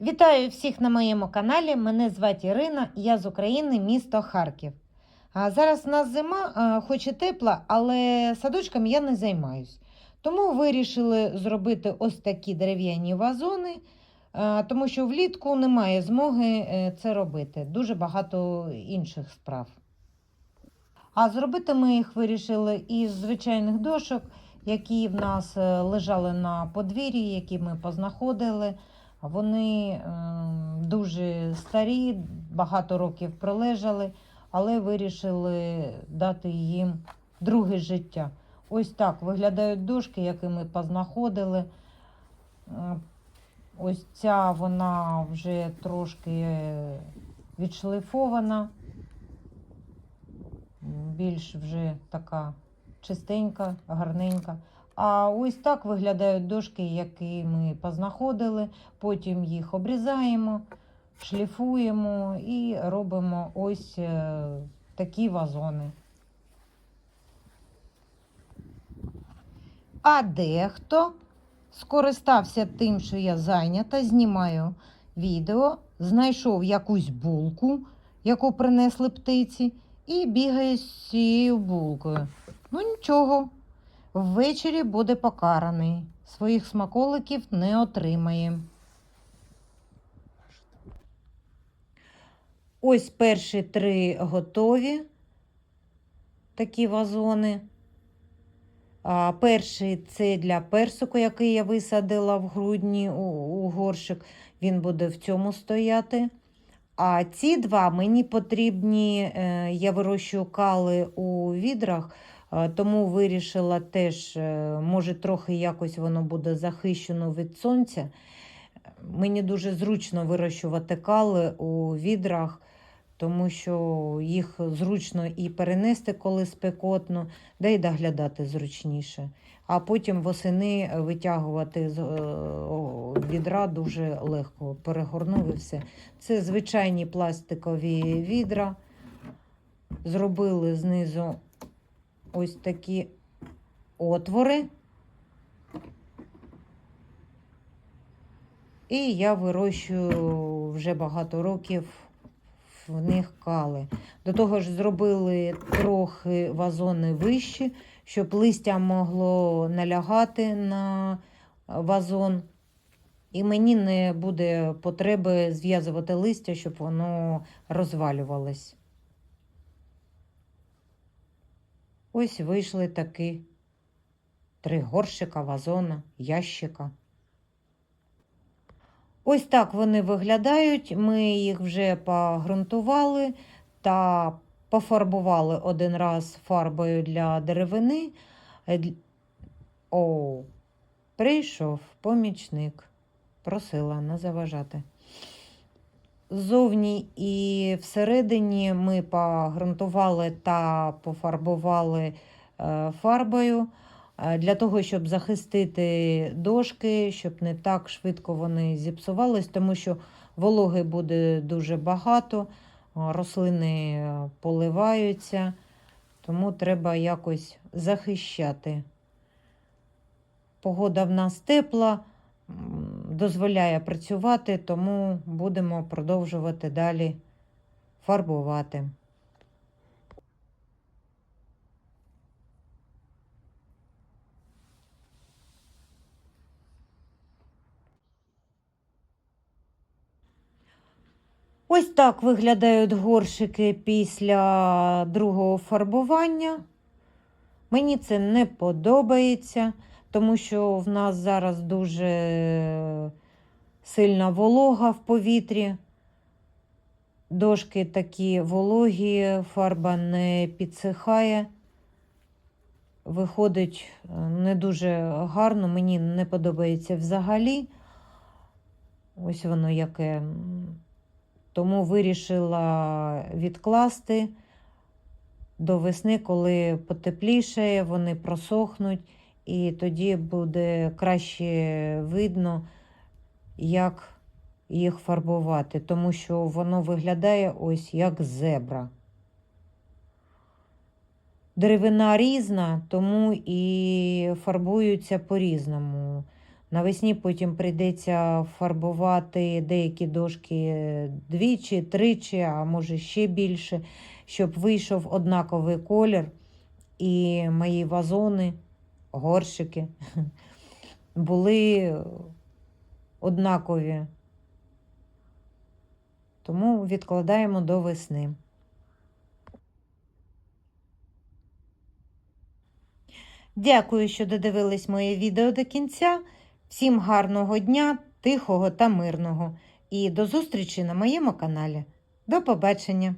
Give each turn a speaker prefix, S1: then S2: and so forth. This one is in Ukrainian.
S1: Вітаю всіх на моєму каналі. Мене звати Ірина, я з України, місто Харків. А зараз у нас зима, хоч і тепла, але садочком я не займаюсь. Тому вирішили зробити ось такі дерев'яні вазони, тому що влітку немає змоги е, це робити. Дуже багато інших справ. А зробити ми їх вирішили із звичайних дошок, які в нас е, лежали на подвір'ї, які ми познаходили. Вони е, дуже старі, багато років пролежали, але вирішили дати їм друге життя. Ось так виглядають дошки, які ми познаходили. Е, Ось ця вона вже трошки відшлифована, більш вже така чистенька, гарненька. А ось так виглядають дошки, які ми познаходили. Потім їх обрізаємо, шліфуємо і робимо ось е, такі вазони. А дехто скористався тим, що я зайнята, знімаю відео, знайшов якусь булку, яку принесли птиці, і бігає з цією булкою. Ну нічого, ввечері буде покараний. Своїх смаколиків не отримає. Ось перші три готові такі вазони. А, перший це для персику, який я висадила в грудні у, у горщик. Він буде в цьому стояти. А ці два мені потрібні, е, я вирощую кали у відрах, тому вирішила теж, е, може, трохи якось воно буде захищено від сонця. Мені дуже зручно вирощувати кали у відрах, тому що їх зручно і перенести, коли спекотно, да й доглядати зручніше. А потім восени витягувати з е, відра дуже легко. Перегорнув і все. Це звичайні пластикові відра. Зробили знизу ось такі отвори. І я вирощую вже багато років в них кали. До того ж, зробили трохи вазони вищі, щоб листя могло налягати на вазон. І мені не буде потреби зв'язувати листя, щоб воно розвалювалось. Ось вийшли такі три горщика, вазона, ящика. Ось так вони виглядають. Ми їх вже погрунтували та пофарбували один раз фарбою для деревини. Е, О, прийшов помічник. Просила не заважати. Ззовні і всередині ми погрунтували та пофарбували е, фарбою е, для того, щоб захистити дошки, щоб не так швидко вони зіпсувались, тому що вологи буде дуже багато, рослини е, поливаються, тому треба якось захищати. Погода в нас тепла, дозволяє працювати, тому будемо продовжувати далі фарбувати. Ось так виглядають горшики після другого фарбування. Мені це не подобається, тому що в нас зараз дуже сильна волога в повітрі. Дошки такі вологі, фарба не підсихає. Виходить е, не дуже гарно, мені не подобається взагалі. Ось воно яке. Тому вирішила відкласти до весни, коли потепліше, вони просохнуть, і тоді буде краще видно, як їх фарбувати, тому що воно виглядає ось як зебра. Деревина різна, тому і фарбуються по-різному. Навесні потім прийдеться фарбувати деякі дошки двічі, тричі, а може ще більше, щоб вийшов однаковий колір, і мої вазони, горщики були однакові. Тому відкладаємо до весни. Дякую, що додивились моє відео до кінця. Всім гарного дня, тихого та мирного. І до зустрічі на моєму каналі. До побачення!